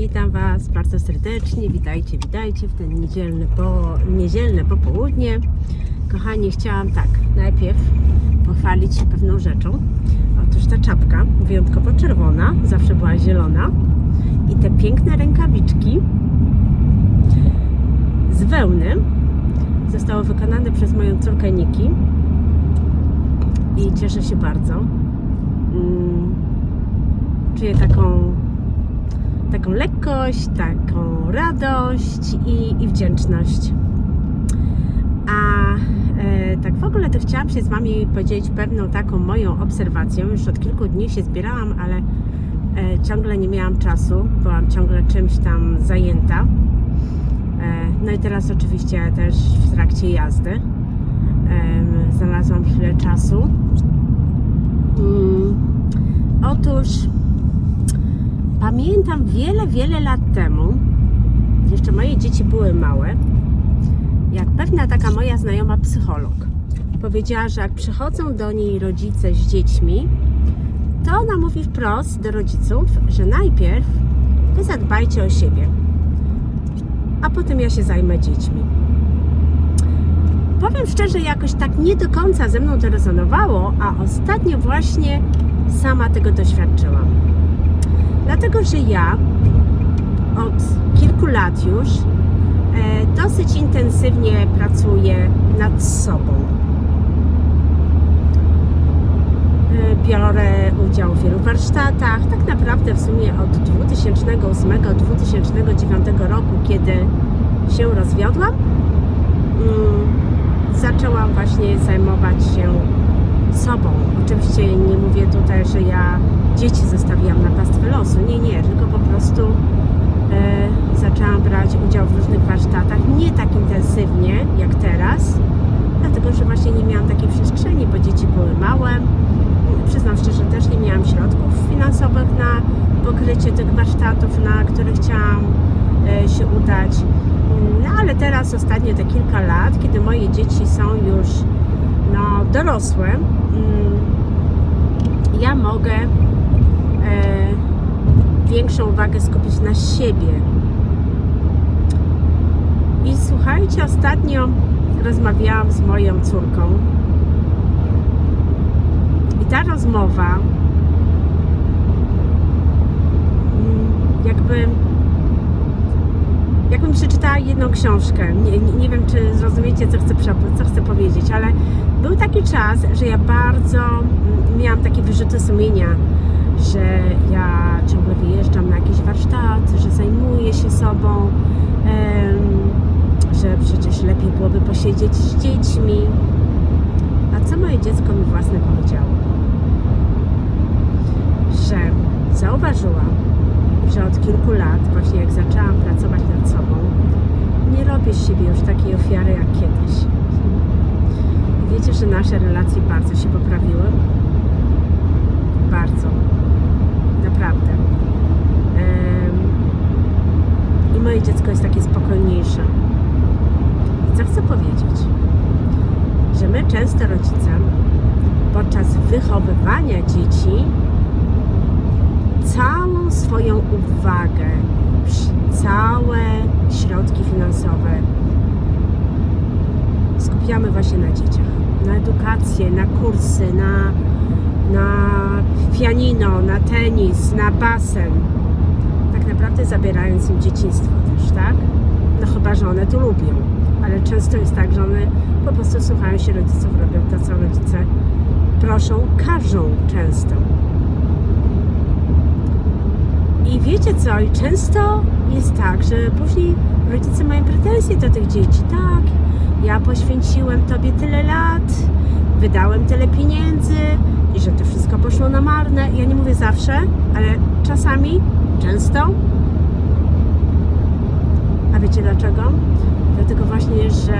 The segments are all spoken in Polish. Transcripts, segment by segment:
Witam Was bardzo serdecznie. Witajcie, witajcie w ten niedzielny, po, niedzielne popołudnie. Kochani, chciałam tak, najpierw pochwalić się pewną rzeczą. Otóż ta czapka, wyjątkowo czerwona, zawsze była zielona. I te piękne rękawiczki z wełny zostały wykonane przez moją córkę Niki. I cieszę się bardzo. Mm, Czuję taką taką lekkość, taką radość i, i wdzięczność. A e, tak w ogóle to chciałam się z Wami podzielić pewną taką moją obserwacją. Już od kilku dni się zbierałam, ale e, ciągle nie miałam czasu. Byłam ciągle czymś tam zajęta. E, no i teraz oczywiście też w trakcie jazdy em, znalazłam chwilę czasu. Mm, otóż Pamiętam wiele, wiele lat temu, jeszcze moje dzieci były małe, jak pewna taka moja znajoma psycholog powiedziała, że jak przychodzą do niej rodzice z dziećmi, to ona mówi wprost do rodziców, że najpierw wy zadbajcie o siebie, a potem ja się zajmę dziećmi. Powiem szczerze, jakoś tak nie do końca ze mną to rezonowało, a ostatnio właśnie sama tego doświadczyłam. Dlatego, że ja od kilku lat już e, dosyć intensywnie pracuję nad sobą. E, biorę udział w wielu warsztatach. Tak naprawdę w sumie od 2008-2009 roku, kiedy się rozwiodłam, mm, zaczęłam właśnie zajmować się sobą. Oczywiście nie mówię tutaj, że ja dzieci zostawiłam na pastwę losu. Nie, nie, tylko po prostu e, zaczęłam brać udział w różnych warsztatach. Nie tak intensywnie jak teraz, dlatego że właśnie nie miałam takiej przestrzeni, bo dzieci były małe. Przyznam szczerze, też nie miałam środków finansowych na pokrycie tych warsztatów, na które chciałam e, się udać. No ale teraz ostatnie te kilka lat, kiedy moje dzieci są już no, dorosłe, mm, ja mogę e, większą uwagę skupić na siebie. I słuchajcie, ostatnio rozmawiałam z moją córką. I ta rozmowa mm, jakby jakbym przeczytała jedną książkę. Nie, nie, nie wiem, czy zrozumiecie, co chcę, co chcę powiedzieć, ale był taki czas, że ja bardzo mm, miałam takie wyrzuty sumienia, że ja ciągle wyjeżdżam na jakieś warsztaty, że zajmuję się sobą, że przecież lepiej byłoby posiedzieć z dziećmi. A co moje dziecko mi własne powiedziało? Że zauważyłam, że od kilku lat, właśnie jak zaczęłam pracować nad sobą, nie robię z siebie już takiej ofiary jak kiedyś. Wiecie, że nasze relacje bardzo się poprawiły? Bardzo. Naprawdę. I moje dziecko jest takie spokojniejsze. I co chcę powiedzieć? Że my często rodzice podczas wychowywania dzieci całą swoją uwagę, całe środki finansowe skupiamy właśnie na dzieciach. Na edukację, na kursy, na, na pianino, na tenis, na basen. Tak naprawdę zabierając im dzieciństwo też, tak? No chyba, że one to lubią. Ale często jest tak, że one po prostu słuchają się rodziców, robią to, co rodzice proszą, każą często. I wiecie co? I często jest tak, że później rodzice mają pretensje do tych dzieci. Tak, ja poświęciłem tobie tyle lat, wydałem tyle pieniędzy i że to wszystko poszło na marne. Ja nie mówię zawsze, ale czasami, często. A wiecie dlaczego? Dlatego właśnie, że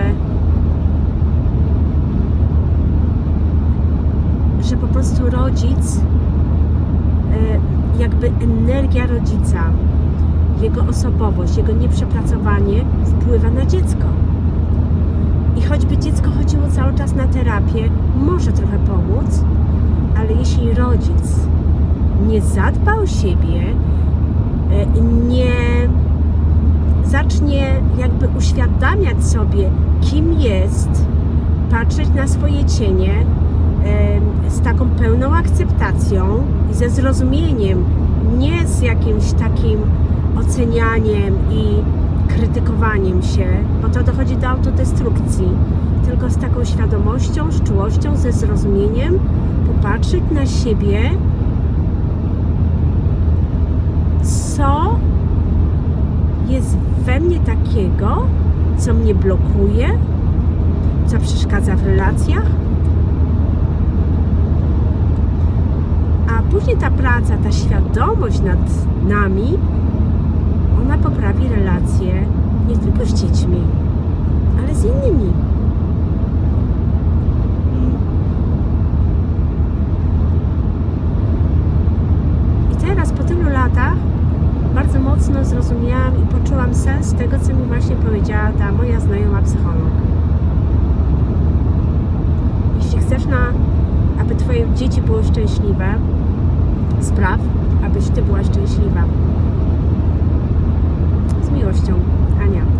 że po prostu rodzic y, jakby energia rodzica, jego osobowość, jego nieprzepracowanie wpływa na dziecko. I choćby dziecko chodziło cały czas na terapię, może trochę pomóc, ale jeśli rodzic nie zadba o siebie, e, nie jakby uświadamiać sobie, kim jest, patrzeć na swoje cienie em, z taką pełną akceptacją i ze zrozumieniem, nie z jakimś takim ocenianiem i krytykowaniem się, bo to dochodzi do autodestrukcji, tylko z taką świadomością, z czułością, ze zrozumieniem, popatrzeć na siebie, co jest we mnie takiego, co mnie blokuje, co przeszkadza w relacjach. Później ta praca, ta świadomość nad nami, ona poprawi relacje nie tylko z dziećmi, ale z innymi. I teraz po tylu latach bardzo mocno zrozumiałam i poczułam sens tego, co mi właśnie powiedziała ta moja znajoma psycholog. Jeśli chcesz, na, aby Twoje dzieci były szczęśliwe, spraw, abyś Ty była szczęśliwa. Z miłością, Ania.